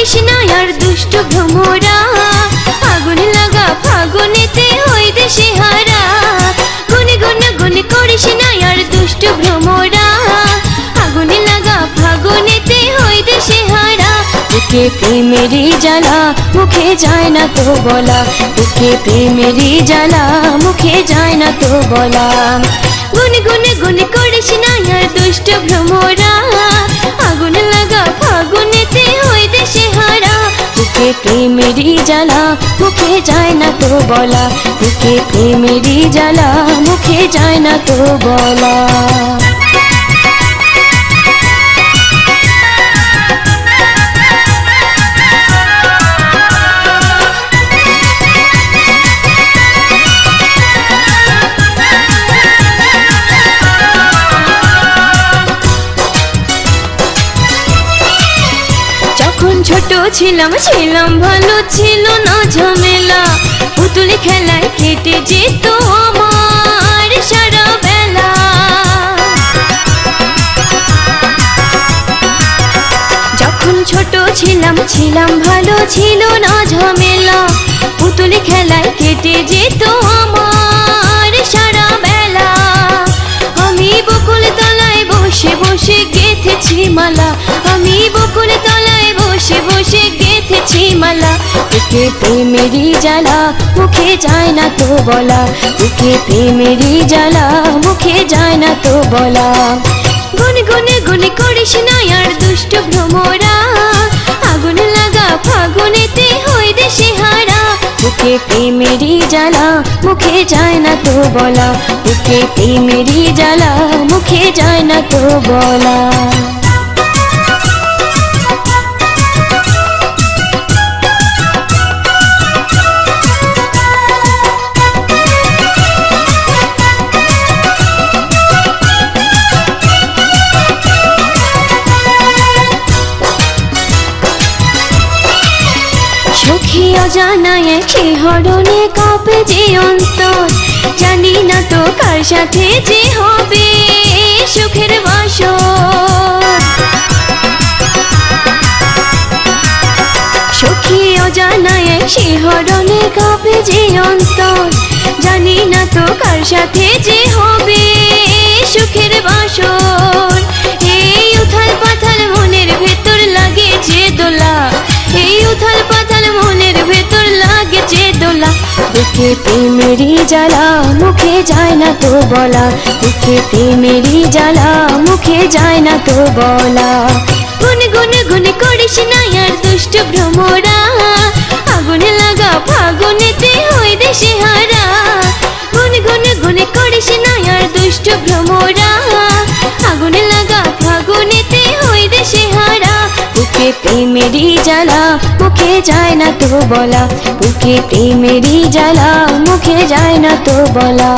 আর দুষ্ট ভ্রমরা। আগুন লাগা ফাগুনেতে হই দেশে হারা গুনে গুনে গুনে করিস না আর দুষ্ট ভ্রমরা। আগুন লাগা ফাগুনেতে হই দেশে হারা বুকে প্রেমেরই জ্বালা, মুখে যায় না তো বলা বুকে প্রেমেরই জ্বালা, মুখে যায় না তো বলা গুনে গুনে গুনে করিস না আর দুষ্ট ভ্রমরা। প্রেমেরই জ্বালা, মুখে যায় না তো বলা। বুকে প্রেমেরই জ্বালা, মুখে যায় না তো বলা। ছোট ছিলাম ছিলাম, ভালো ছিল না ঝামেলা। পুতুল খেলায় কেটে যেত আমার সারা বেলা। যখন ছোট ছিলাম ছিলাম, ভালো ছিল না ঝামেলা। পুতুল খেলায় কেটে যেত আমার সারা বেলা। আমি বকুল তলায় বসে বসে গেথেছি মালা। আমি বকুল তলায় বসে বসে গেথেছি মালা। বুকে প্রেমেরই জ্বালা, মুখে যায় না তো বলা। বুকে প্রেমেরই জ্বালা, মুখে যায় না তো বলা। গুনে গুনে করিস না আর দুষ্ট ভ্রমরা। আগুন লাগা ফাগুনেতে হই দেশে হারা বুকে প্রেমেরই জ্বালা, মুখে যায় না তো বলা। বুকে প্রেমেরই জ্বালা, মুখে যায় না তো বলা। সখী অজানা একই হরণে কাঁপে যে অন্তর। জানি না তো কার সাথে যে হবে সুখের বাসর। সখী অজানা এক শিহরণে কাঁপে যে অন্তর। জানি না তো কার সাথে যে হবে বুকে প্রেমেরই জ্বালা, মুখে যায় না তো বলা। বুকে প্রেমেরই জ্বালা, মুখে যায় না তো বলা। গুনে গুনে গুনে করিস না আর দুষ্ট ভ্রমরা। আগুন লাগা ফাগুনেতে হই দেশে হারা গুনে গুনে গুনে করিস না আর দুষ্ট ভ্রমরা। আগুন লাগা ফাগুনেতে হই দেশে হারা প্রেমেরই জ্বালা, মুখে যায় না তো বলা। বুকে প্রেমেরই জ্বালা, মুখে যায় না তো বলা।